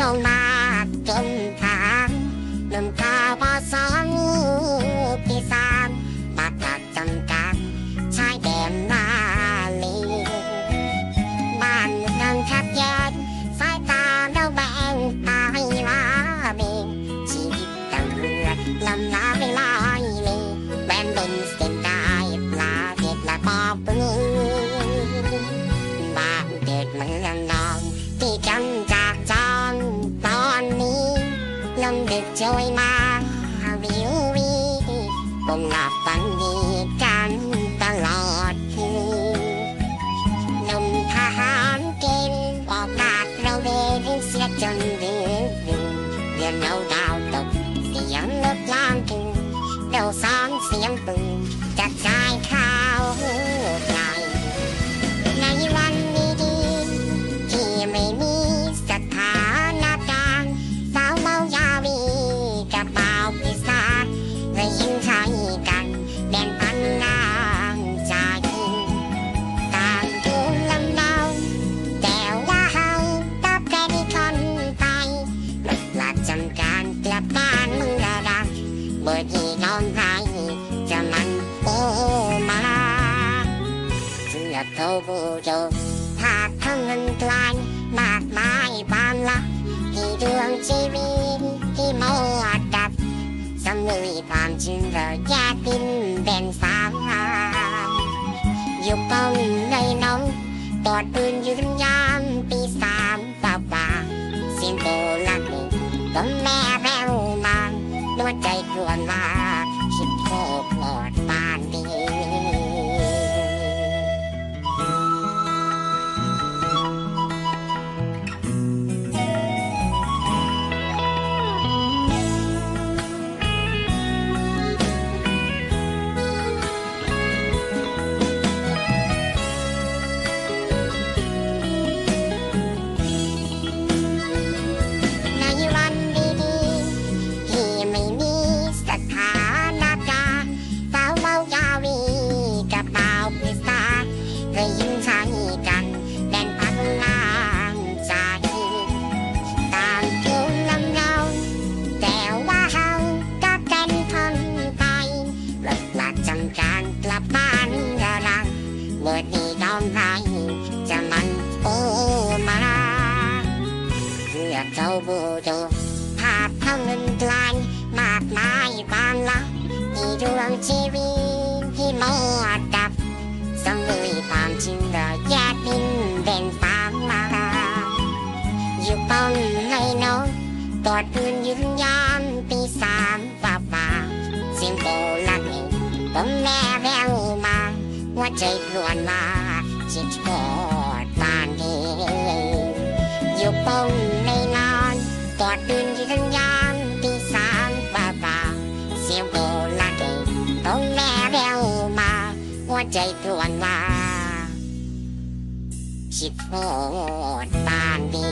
Rồi ลมดึกโชยมาวิววีผมหลับฝันดีกันตลอดคืนลมทหารเกณฑ์บอกลาดเราเดินเสียจนดึกดื่นเดือนเอาดาวตกเสียงเลิกล้างคืนเราซ้อนเสียงปืนจากชายข่าำการกลับบ้านเมื่อรักเบอร์ที่นอนไรจะมันโอมาเสื้อโทบูโจผาดทั้งเงินกลา กลวนม บูโดภาพทั้งเงินกลายมากมายบานละที่ดวงชีวิตที่มอดดับสำลุยความจริงเราแยกดินแบ่งสามมาอยู่ป้องให้น้องตอดปืนยืนยามปีสามป่าป่าเสียงโบลักนี่ต้องแม่แววมาหัวใจกลวนมาจิตโค ใจกลวนว่าคิดโคตรบานดี